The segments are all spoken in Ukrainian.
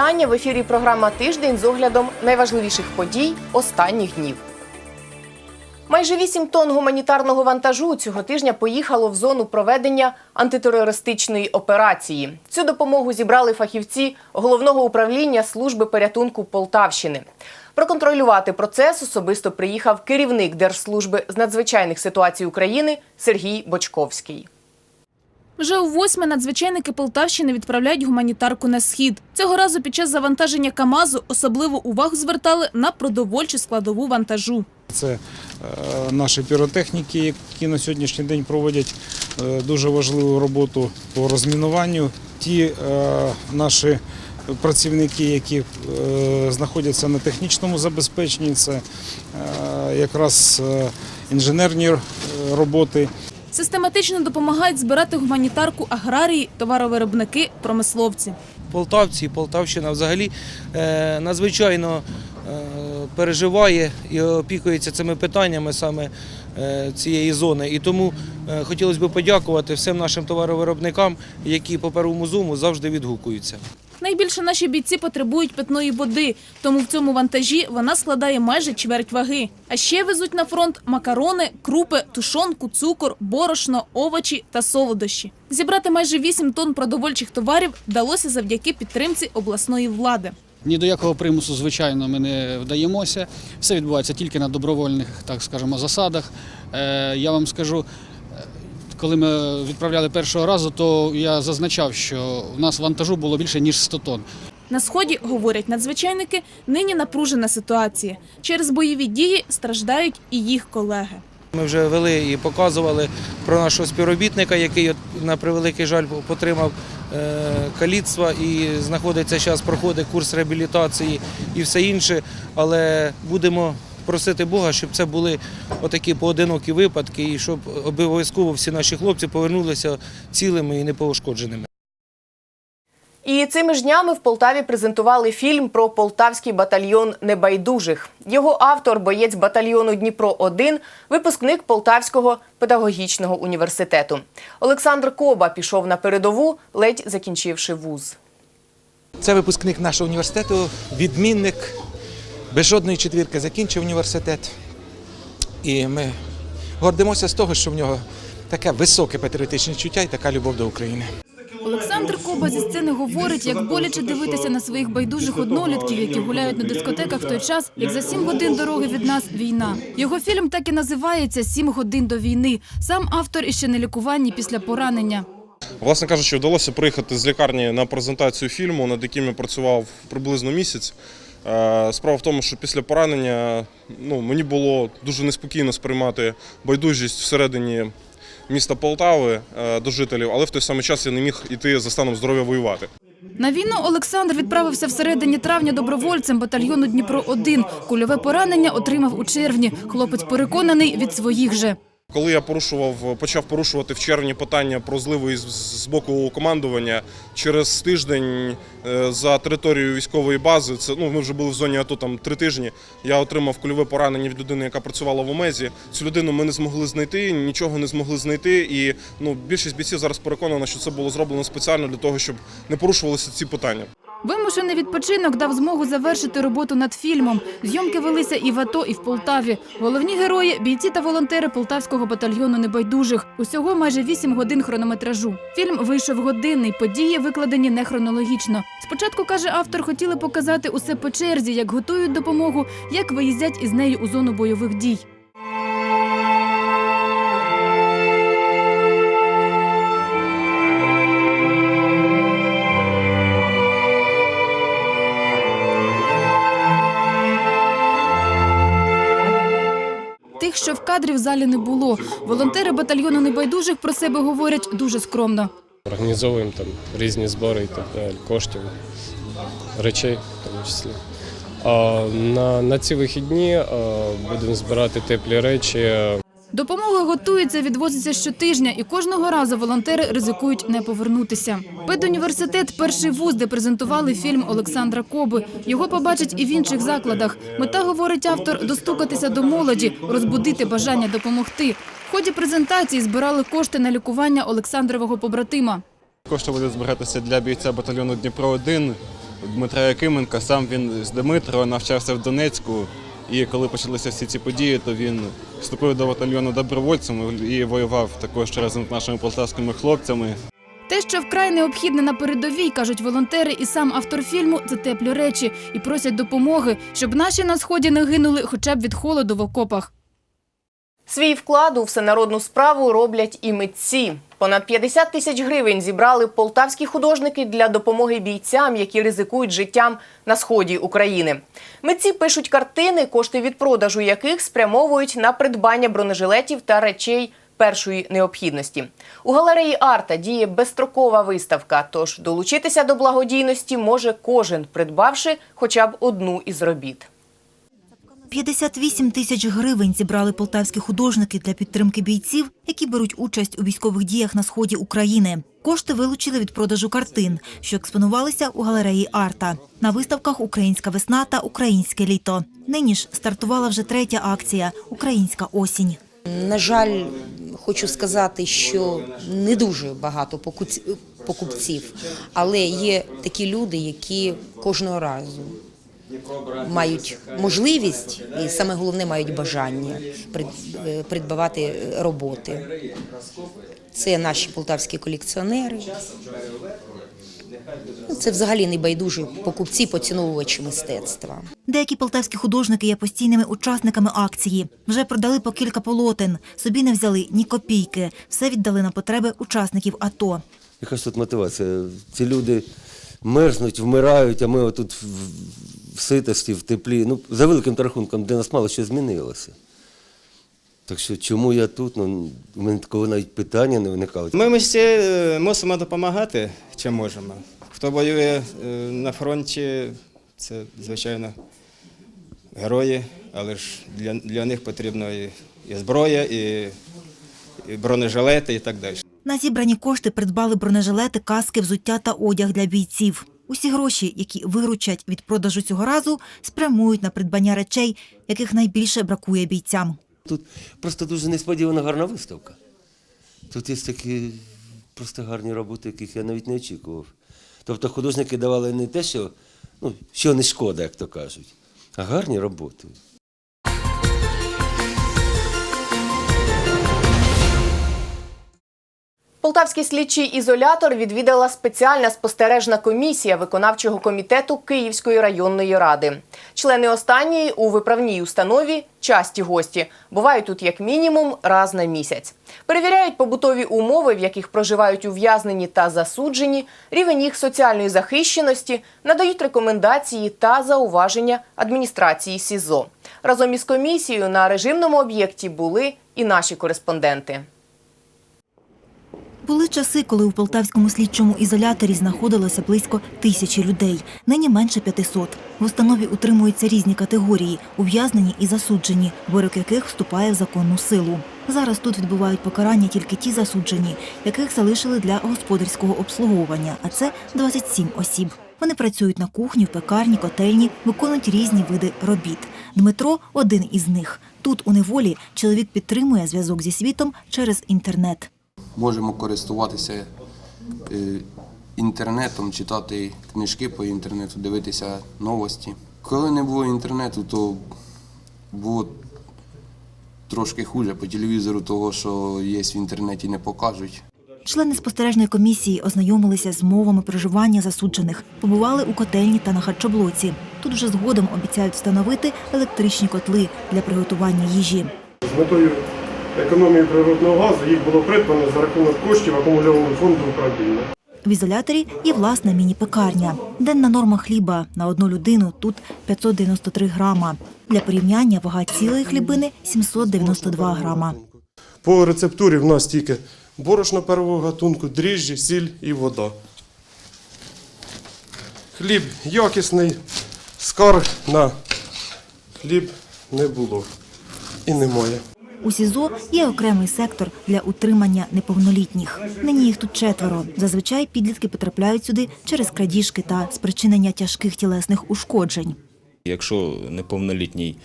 Вітання в ефірі програма Тиждень з оглядом найважливіших подій останніх днів. Майже 8 тонн гуманітарного вантажу цього тижня поїхало в зону проведення антитерористичної операції. Цю допомогу зібрали фахівці головного управління служби порятунку Полтавщини. Проконтролювати процес особисто приїхав керівник Держслужби з надзвичайних ситуацій України Сергій Бочковський. Вже у восьме надзвичайники Полтавщини відправляють гуманітарку на схід. Цього разу під час завантаження КАМАЗу особливу увагу звертали на продовольчу складову вантажу. Це е, наші піротехніки, які на сьогоднішній день проводять е, дуже важливу роботу по розмінуванню. Ті е, наші працівники, які знаходяться на технічному забезпеченні, це якраз інженерні роботи. Систематично допомагають збирати гуманітарку аграрії, товаровиробники, промисловці. Полтавці, Полтавщина взагалі е, надзвичайно переживає і опікується цими питаннями саме е, цієї зони. І тому е, хотілося б подякувати всім нашим товаровиробникам, які по первому зуму завжди відгукуються. Найбільше наші бійці потребують питної води, тому в цьому вантажі вона складає майже чверть ваги. А ще везуть на фронт макарони, крупи, тушонку, цукор, борошно, овочі та солодощі. Зібрати майже 8 тонн продовольчих товарів вдалося завдяки підтримці обласної влади. Ні до якого примусу, звичайно, ми не вдаємося. Все відбувається тільки на добровольних, так скажемо, засадах. Е, Я вам скажу, е, коли ми відправляли першого разу, то я зазначав, що в нас вантажу було більше ніж 100 тонн. На сході, говорять надзвичайники, нині напружена ситуація. Через бойові дії страждають і їх колеги. Ми вже вели і показували про нашого співробітника, який на превеликий жаль потримав е, каліцтва і знаходиться зараз, проходить курс реабілітації і все інше. Але будемо просити Бога, щоб це були отакі поодинокі випадки, і щоб обов'язково всі наші хлопці повернулися цілими і непошкодженими. І цими ж днями в Полтаві презентували фільм про полтавський батальйон небайдужих. Його автор, боєць батальйону Дніпро 1 випускник Полтавського педагогічного університету. Олександр Коба пішов на передову, ледь закінчивши вуз. Це випускник нашого університету, відмінник, без жодної четвірки закінчив університет. І ми гордимося з того, що в нього таке високе патріотичне чуття і така любов до України. Олександр Коба зі сцени говорить, як боляче дивитися на своїх байдужих однолітків, які гуляють на дискотеках в той час, як за сім годин дороги від нас війна. Його фільм так і називається Сім годин до війни. Сам автор іще на лікуванні після поранення. Власне кажучи, вдалося приїхати з лікарні на презентацію фільму, над яким я працював приблизно місяць. Е, Справа в тому, що після поранення ну, мені було дуже неспокійно сприймати байдужість всередині міста Полтави е, до жителів, але в той самий час я не міг іти за станом здоров'я воювати. На війну Олександр відправився в середині травня добровольцем батальйону Дніпро 1 Кульове поранення отримав у червні. Хлопець переконаний від своїх же. Коли я порушував, почав порушувати в червні питання про зливи з, боку командування через тиждень е, за територією військової бази, це ну ми вже були в зоні АТО там три тижні. Я отримав кульове поранення від людини, яка працювала в ОМЕЗі. Цю людину ми не змогли знайти, нічого не змогли знайти. І ну більшість бійців зараз переконана, що це було зроблено спеціально для того, щоб не порушувалися ці питання. Вимушений відпочинок дав змогу завершити роботу над фільмом. Зйомки велися і в АТО, і в Полтаві. Головні герої бійці та волонтери полтавського батальйону небайдужих. Усього майже 8 годин хронометражу. Фільм вийшов годинний. Події викладені не хронологічно. Спочатку каже автор, хотіли показати усе по черзі, як готують допомогу, як виїздять із нею у зону бойових дій. Що в залі не було. Волонтери батальйону небайдужих про себе говорять дуже скромно. Організовуємо там різні збори і коштів, речей в тому числі. На, ці вихідні будемо збирати теплі речі. Допомога готується, відвозиться щотижня, і кожного разу волонтери ризикують не повернутися. Педуніверситет – перший вуз, де презентували фільм Олександра Коби. Його побачать і в інших закладах. Мета, говорить автор, достукатися до молоді, розбудити бажання допомогти. В ході презентації збирали кошти на лікування Олександрового побратима. Кошти будуть збиратися для бійця батальйону Дніпро 1 Дмитра Якименка. Сам він з Дмитро навчався в Донецьку. І коли почалися всі ці події, то він вступив до батальйону добровольцем і воював також разом з нашими полтавськими хлопцями. Те, що вкрай необхідне на передовій, кажуть волонтери, і сам автор фільму це теплі речі і просять допомоги, щоб наші на сході не гинули хоча б від холоду в окопах. Свій вклад у всенародну справу роблять і митці. Понад 50 тисяч гривень зібрали полтавські художники для допомоги бійцям, які ризикують життям на сході України. Митці пишуть картини, кошти від продажу яких спрямовують на придбання бронежилетів та речей першої необхідності. У галереї Арта діє безстрокова виставка. Тож долучитися до благодійності може кожен, придбавши хоча б одну із робіт. 58 тисяч гривень зібрали полтавські художники для підтримки бійців, які беруть участь у військових діях на сході України. Кошти вилучили від продажу картин, що експонувалися у галереї Арта на виставках Українська весна та Українське літо. Нині ж стартувала вже третя акція Українська осінь. На жаль, хочу сказати, що не дуже багато покупців, але є такі люди, які кожного разу мають можливість і саме головне мають бажання е, придбавати роботи. Це наші полтавські колекціонери. Ну, Це взагалі небайдужі покупці, поціновувачі мистецтва. Деякі полтавські художники є постійними учасниками акції. Вже продали по кілька полотен. Собі не взяли ні копійки. Все віддали на потреби учасників АТО. Яка ж тут мотивація? Ці люди мерзнуть, вмирають, а ми отут в, ситості, в теплі. Ну, за великим рахунком, де нас мало що змінилося. Так що чому я тут? Ну, у мене такого навіть питання не виникало. Ми всі е, мусимо допомагати, чим можемо. Хто воює е, на фронті, це, звичайно, герої, але ж для, для них потрібно і, і зброя, і, і бронежилети, і так далі. На зібрані кошти придбали бронежилети, каски, взуття та одяг для бійців. Усі гроші, які виручать від продажу цього разу, спрямують на придбання речей, яких найбільше бракує бійцям. Тут просто дуже несподівана гарна виставка. Тут є такі просто гарні роботи, яких я навіть не очікував. Тобто художники давали не те, що, ну, що не шкода, як то кажуть, а гарні роботи. Полтавський слідчий ізолятор відвідала спеціальна спостережна комісія виконавчого комітету Київської районної ради. Члени останньої у виправній установі часті гості. Бувають тут як мінімум раз на місяць. Перевіряють побутові умови, в яких проживають ув'язнені та засуджені, рівень їх соціальної захищеності, надають рекомендації та зауваження адміністрації СІЗО. Разом із комісією на режимному об'єкті були і наші кореспонденти. Були часи, коли у полтавському слідчому ізоляторі знаходилося близько тисячі людей. Нині менше 500. В установі утримуються різні категорії – ув'язнені і засуджені, вирок яких вступає в законну силу. Зараз тут відбувають покарання тільки ті засуджені, яких залишили для господарського обслуговування, а це 27 осіб. Вони працюють на кухні, в пекарні, котельні, виконують різні види робіт. Дмитро – один із них. Тут, у неволі, чоловік підтримує зв'язок зі світом через інтернет. Можемо користуватися е, інтернетом, читати книжки по інтернету, дивитися новості. Коли не було інтернету, то було трошки хуже по телевізору, того, що є в інтернеті, не покажуть. Члени спостережної комісії ознайомилися з мовами проживання засуджених, побували у котельні та на харчоблоці. Тут вже згодом обіцяють встановити електричні котли для приготування їжі. З метою економії природного газу їх було придбано за рахунок коштів акумульованого фонду управління. В ізоляторі є власна міні-пекарня. Денна норма хліба на одну людину тут 593 грама. Для порівняння вага цілої хлібини 792 грама. По рецептурі в нас тільки борошно первого гатунку, дріжджі, сіль і вода. Хліб якісний, скарг на хліб не було і немає. У СІЗО є окремий сектор для утримання неповнолітніх. Нині їх тут четверо. Зазвичай підлітки потрапляють сюди через крадіжки та спричинення тяжких тілесних ушкоджень. Якщо неповнолітній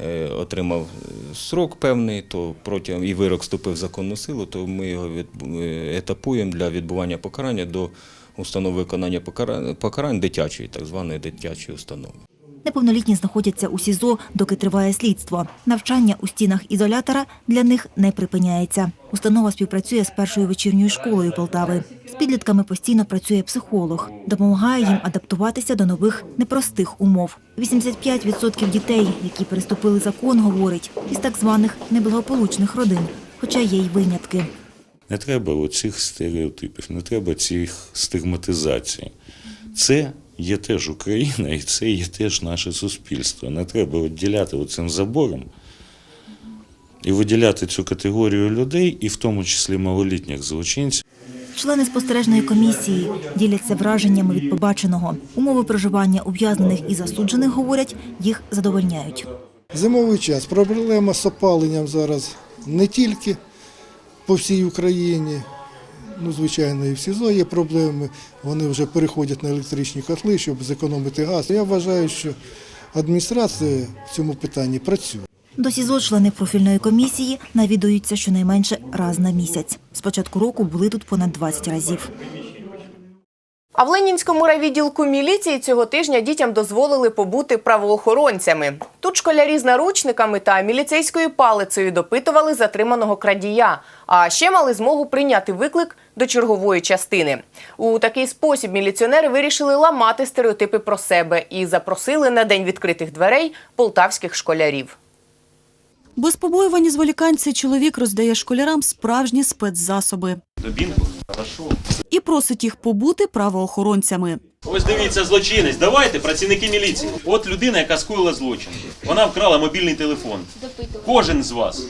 е, отримав е, срок певний, то протягом і вирок вступив в законну силу, то ми його е, етапуємо для відбування покарання до установ виконання покарань дитячої, так званої дитячої установи. Неповнолітні знаходяться у СІЗО, доки триває слідство. Навчання у стінах ізолятора для них не припиняється. Установа співпрацює з першою вечірньою школою Полтави. З підлітками постійно працює психолог, допомагає їм адаптуватися до нових непростих умов. 85% дітей, які переступили закон, говорить, із так званих неблагополучних родин, хоча є й винятки. Не треба оцих стереотипів, не треба цих стигматизацій. Це є теж Україна і це є теж наше суспільство. Не треба відділяти оцим забором і виділяти цю категорію людей, і в тому числі малолітніх злочинців. Члени спостережної комісії діляться враженнями від побаченого. Умови проживання ув'язнених і засуджених, говорять, їх задовольняють. Зимовий час. Проблема з опаленням зараз не тільки по всій Україні. Ну, звичайно, і в СІЗО є проблеми. Вони вже переходять на електричні котли, щоб зекономити газ. Я вважаю, що адміністрація в цьому питанні працює. До СІЗО члени профільної комісії навідуються щонайменше раз на місяць. З початку року були тут понад 20 разів. А в Ленінському райвідділку міліції цього тижня дітям дозволили побути правоохоронцями. Тут школярі з наручниками та міліцейською палицею допитували затриманого крадія, а ще мали змогу прийняти виклик до чергової частини. У такий спосіб міліціонери вирішили ламати стереотипи про себе і запросили на день відкритих дверей полтавських школярів. Без побоювання зволікань цей чоловік роздає школярам справжні спецзасоби Дубінку? Хорошо і просить їх побути правоохоронцями. Ось дивіться, злочинець. Давайте, працівники міліції. От людина, яка скоїла злочин. Вона вкрала мобільний телефон. Кожен з вас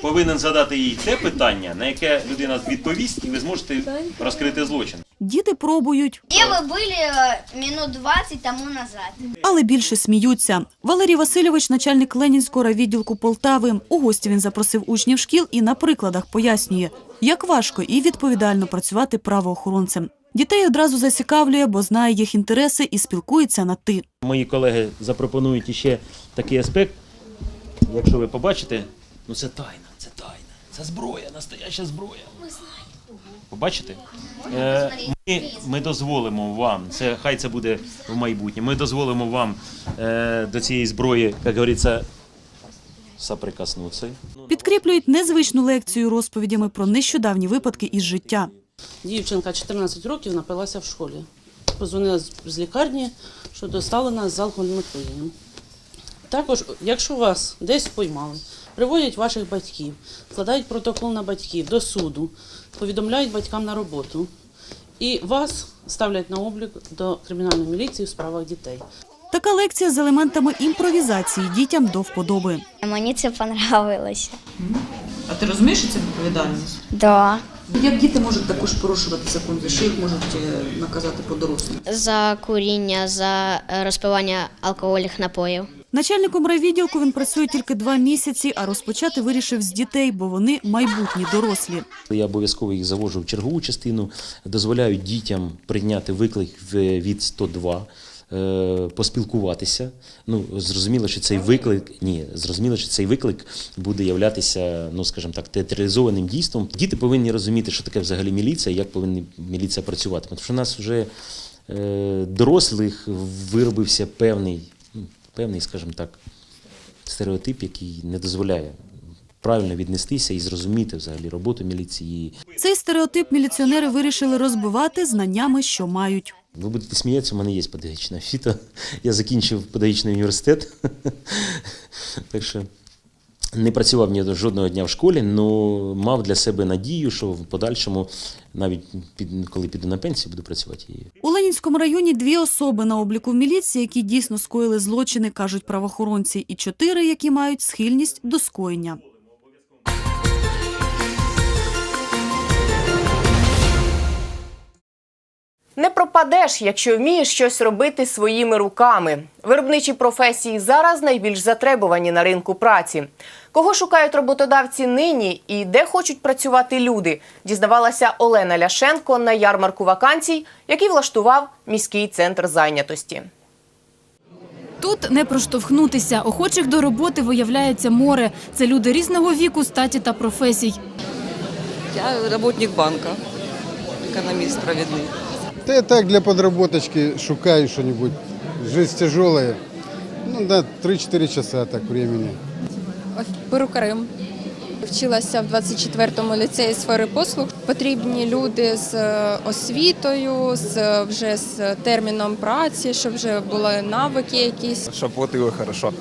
повинен задати їй те питання, на яке людина відповість, і ви зможете розкрити злочин. Діти пробують, Где вы были э, минут 20 тому назад? але більше сміються. Валерій Васильович, начальник Ленінського райвідділку Полтави. У гості він запросив учнів шкіл і на прикладах пояснює, як важко і відповідально працювати правоохоронцем. Дітей одразу зацікавлює, бо знає їх інтереси і спілкується на ти. Мої колеги запропонують іще такий аспект. Якщо ви побачите, ну це тайна, це тайна. Це зброя, настояща зброя. Побачите? Е, Ми, ми дозволимо вам, це хай це буде в майбутнє. Ми дозволимо вам е, до цієї зброї, як говориться, соприкоснутися. Підкріплюють незвичну лекцію розповідями про нещодавні випадки із життя. Дівчинка 14 років напилася в школі. Позвонила з- лікарні, що доставлена з алкогольним отруєнням. Також, якщо вас десь поймали, приводять ваших батьків, складають протокол на батьків до суду, повідомляють батькам на роботу і вас ставлять на облік до кримінальної міліції у справах дітей. Така лекція з елементами імпровізації дітям до вподоби. Мені це понравилося. А ти розумієш, що це відповідальність? Да. Як діти можуть також порушувати закон, за що їх можуть е, наказати по дорослим? За куріння, за е, розпивання алкогольних напоїв. Начальником райвідділку він працює тільки два місяці, а розпочати вирішив з дітей, бо вони майбутні дорослі. Я обов'язково їх завожу в чергову частину, дозволяю дітям прийняти виклик від 102, е, поспілкуватися. Ну, зрозуміло, що цей виклик, ні, зрозуміло, що цей виклик буде являтися, ну скажімо так, театралізованим дійством. Діти повинні розуміти, що таке взагалі міліція, як повинна міліція працювати. Тому що в нас вже е, дорослих виробився певний, ну, певний, скажімо так, стереотип, який не дозволяє правильно віднестися і зрозуміти взагалі роботу міліції. Цей стереотип міліціонери вирішили розбивати знаннями, що мають. Ви будете сміятися, у мене є педагогічна освіта. Я закінчив педагогічний університет. так що не працював ні жодного дня в школі, але мав для себе надію, що в подальшому, навіть під, коли піду на пенсію, буду працювати її. У Ленінському районі дві особи на обліку в міліції, які дійсно скоїли злочини, кажуть правоохоронці, і чотири, які мають схильність до скоєння. Не пропадеш, якщо вмієш щось робити своїми руками. Виробничі професії зараз найбільш затребувані на ринку праці. Кого шукають роботодавці нині і де хочуть працювати люди, дізнавалася Олена Ляшенко на ярмарку вакансій, який влаштував міський центр зайнятості. Тут не проштовхнутися. Охочих до роботи виявляється море. Це люди різного віку, статі та професій. Я работник банка, экономист провідний. Да я так для подработочки шукаю что-нибудь. Жизнь тяжелая. Ну да, 3-4 часа так времени. перукарем. Вчилася в 24-му ліцеї сфери послуг. Потрібні люди з е, освітою, з вже з терміном праці, щоб вже були навики якісь. Щоб платили хорошо.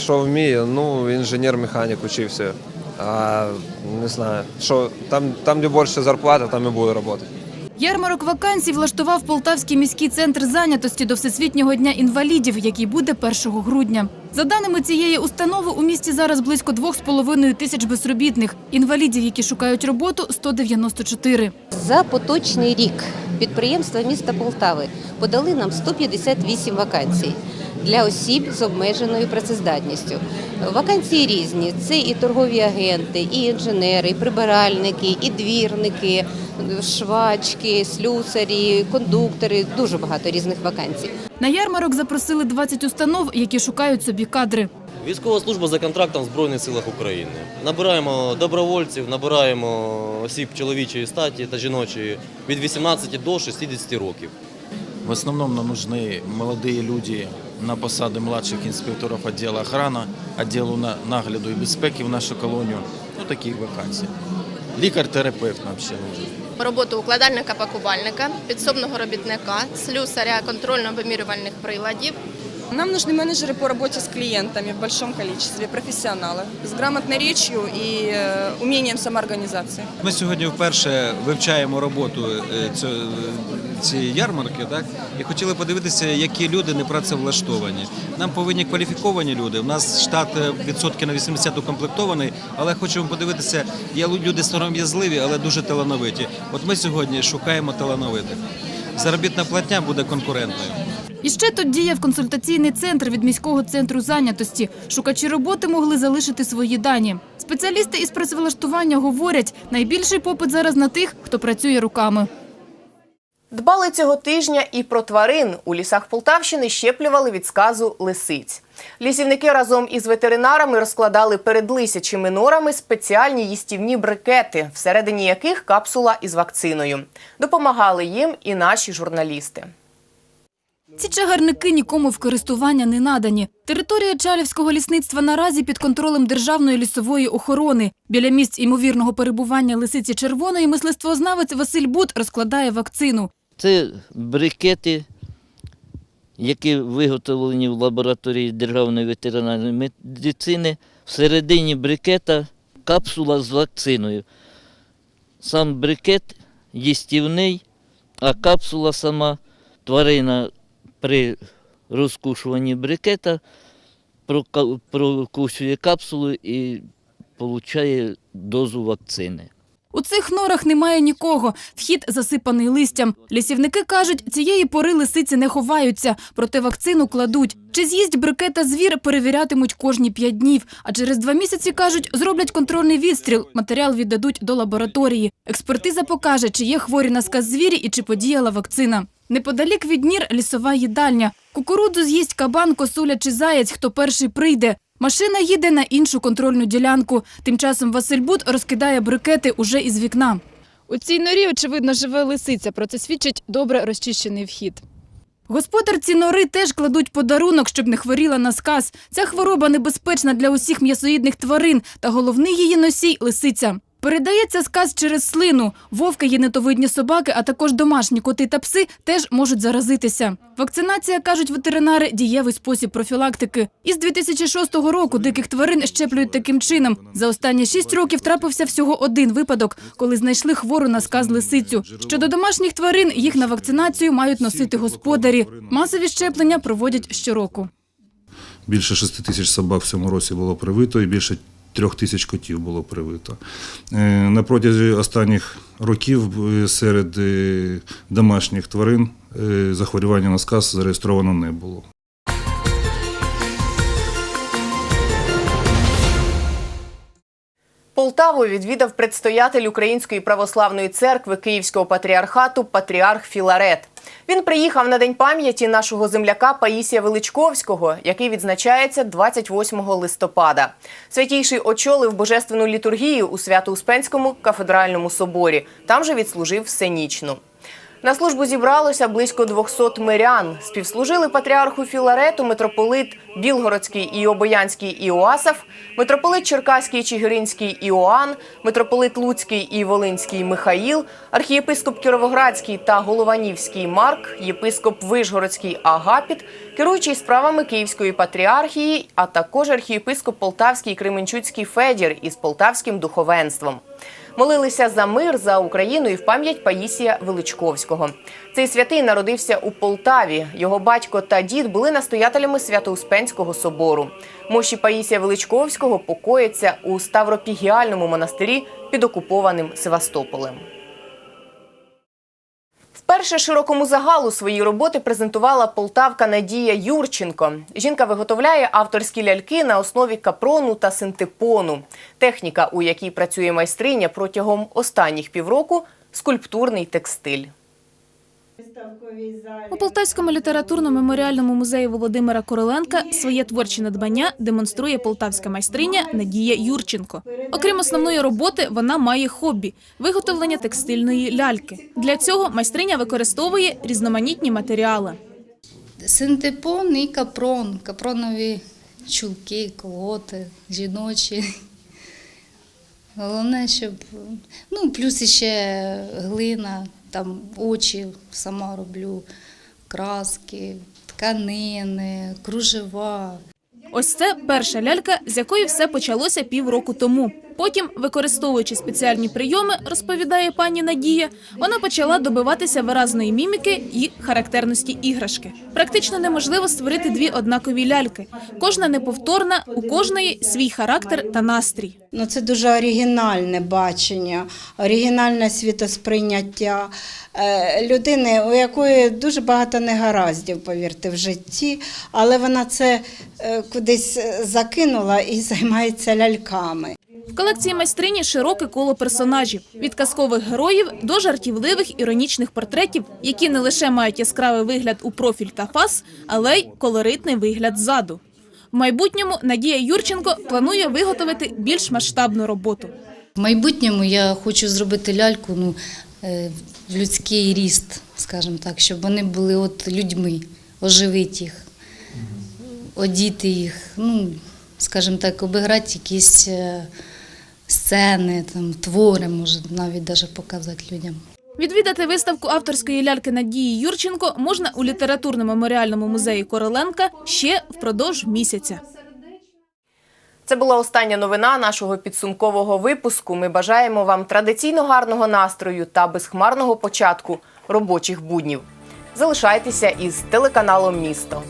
Що вмію? Ну, інженер-механік учився. А не знаю, що там, там де більше зарплата, там і буду працювати. Ярмарок вакансій влаштував Полтавський міський центр зайнятості до Всесвітнього дня інвалідів, який буде 1 грудня. За даними цієї установи, у місті зараз близько 2,5 тисяч безробітних. Інвалідів, які шукають роботу, 194. За поточний рік підприємства міста Полтави подали нам 158 вакансій для осіб з обмеженою працездатністю. Вакансії різні: це і торгові агенти, і інженери, і прибиральники, і двірники, швачки, слюсарі, кондуктори. Дуже багато різних вакансій. На ярмарок запросили 20 установ, які шукають собі кадри. Військова служба за контрактом в Збройних силах України. Набираємо добровольців, набираємо осіб чоловічої статі та жіночої від 18 до 60 років. В основном нам нужны молодые люди на посади младших інспекторів відділу охрани, відділу на- нагляду і безпеки в нашу колонію. Ну, такі вакансії. Лікар-терапевт нам ще нужен. роботу укладальника-пакувальника, підсобного робітника, слюсаря контрольно-вимірювальних приладів. Нам нужны менеджеры по работе с клиентами в большом количестве, профессионалы, с грамотной речью и э, умением самоорганизации. Ми сьогодні вперше вивчаємо роботу е, цю- цієї ярмарки, так і хотіли подивитися, які люди не працевлаштовані. Нам повинні кваліфіковані люди. У нас штат е, відсотки на 80 укомплектований, але хочемо подивитися, є люди сором'язливі, але дуже талановиті. От ми сьогодні шукаємо талановитих. Заробітна платня буде конкурентною. І ще тут діяв консультаційний центр від міського центру зайнятості. Шукачі роботи могли залишити свої дані. Спеціалісти із працевлаштування говорять, найбільший попит зараз на тих, хто працює руками. Дбали цього тижня і про тварин. У лісах Полтавщини щеплювали від сказу лисиць. Лісівники разом із ветеринарами розкладали перед лисячими норами спеціальні їстівні брикети, всередині яких капсула із вакциною. Допомагали їм і наші журналісти. Ці чагарники нікому в користування не надані. Територія Чалівського лісництва наразі під контролем Державної лісової охорони. Біля місць імовірного перебування лисиці червоної мисливствознавець Василь Бут розкладає вакцину. Це брикети, які виготовлені в лабораторії Державної ветеринарної медицини. Всередині брикета капсула з вакциною. Сам брикет їстівний, а капсула сама тварина при розкушуванні брикета прокушує капсулу і отримує дозу вакцини. У цих норах немає нікого. Вхід засипаний листям. Лісівники кажуть, цієї пори лисиці не ховаються, проте вакцину кладуть. Чи з'їсть брикета звір, перевірятимуть кожні п'ять днів. А через два місяці, кажуть, зроблять контрольний відстріл. Матеріал віддадуть до лабораторії. Експертиза покаже, чи є хворі на сказ звірі і чи подіяла вакцина. Неподалік від нір – лісова їдальня. Кукурудзу з'їсть кабан, косуля чи заєць, хто перший прийде. Машина їде на іншу контрольну ділянку. Тим часом Василь Бут розкидає брикети уже із вікна. У цій норі, очевидно, живе лисиця. Про це свідчить добре розчищений вхід. Господарці нори теж кладуть подарунок, щоб не хворіла на сказ. Ця хвороба небезпечна для усіх м'ясоїдних тварин, та головний її носій – лисиця. Передається сказ через слину. Вовки, єнитовидні собаки, а також домашні коти та пси теж можуть заразитися. Вакцинація, кажуть ветеринари, дієвий спосіб профілактики. Із 2006 року диких тварин щеплюють таким чином. За останні шість років трапився всього один випадок, коли знайшли хвору на сказ лисицю. Щодо домашніх тварин, їх на вакцинацію мають носити господарі. Масові щеплення проводять щороку. Більше 6 тисяч собак в цьому році було привито і більше трьох тисяч котів було привито. Е, На протязі останніх років е, серед е, домашніх тварин захворювання на сказ зареєстровано не було. Полтаву відвідав предстоятель Української православної церкви Київського патріархату патріарх Філарет. Він приїхав на День пам'яті нашого земляка Паїсія Величковського, який відзначається 28 листопада. Святійший очолив божественну літургію у Свято-Успенському кафедральному соборі. Там же відслужив всенічну. На службу зібралося близько 200 мирян. Співслужили патріарху Філарету митрополит Білгородський і Обоянський Іоасаф, митрополит Черкаський Чигиринський Іоанн, митрополит Луцький і Волинський Михаїл, архієпископ Кіровоградський та Голованівський Марк, єпископ Вишгородський Агапіт, керуючий справами Київської патріархії, а також архієпископ Полтавський і Кременчуцький Федір із полтавським духовенством. Молилися за мир, за Україну і в пам'ять Паїсія Величковського. Цей святий народився у Полтаві. Його батько та дід були настоятелями Свято-Успенського собору. Мощі Паїсія Величковського покояться у Ставропігіальному монастирі під окупованим Севастополем. Вперше широкому загалу свої роботи презентувала полтавка Надія Юрченко. Жінка виготовляє авторські ляльки на основі капрону та синтепону. Техніка, у якій працює майстриня протягом останніх півроку – скульптурний текстиль. У Полтавському літературно-меморіальному музеї Володимира Короленка своє творче надбання демонструє полтавська майстриня Надія Юрченко. Окрім основної роботи, вона має хобі виготовлення текстильної ляльки. Для цього майстриня використовує різноманітні матеріали. Синтепон і капрон, капронові чулки, колоти, жіночі. Головне, щоб ну, плюс іще глина, там очі сама роблю, краски, тканини, кружева. Ось це перша лялька, з якої все почалося півроку тому. Потім, використовуючи спеціальні прийоми, розповідає пані Надія, вона почала добиватися виразної міміки і характерності іграшки. Практично неможливо створити дві однакові ляльки. Кожна неповторна, у кожної свій характер та настрій. Ну, це дуже оригінальне бачення, оригінальне світосприйняття е, людини, у якої дуже багато негараздів, повірте, в житті, але вона це е, кудись закинула і займається ляльками. В колекції майстрині широке коло персонажів від казкових героїв до жартівливих іронічних портретів, які не лише мають яскравий вигляд у профіль та фас, але й колоритний вигляд ззаду. В майбутньому Надія Юрченко планує виготовити більш масштабну роботу. В майбутньому я хочу зробити ляльку ну, е, в людський ріст, скажімо так, щоб вони були от людьми, оживити їх, одіти їх, ну, скажімо так, обіграти якісь е, сцени, там, твори, може, навіть даже показати людям. Відвідати виставку авторської ляльки Надії Юрченко можна у літературно-меморіальному музеї Короленка ще впродовж місяця. Це була остання новина нашого підсумкового випуску. Ми бажаємо вам традиційно гарного настрою та безхмарного початку робочих буднів. Залишайтеся із телеканалом Місто.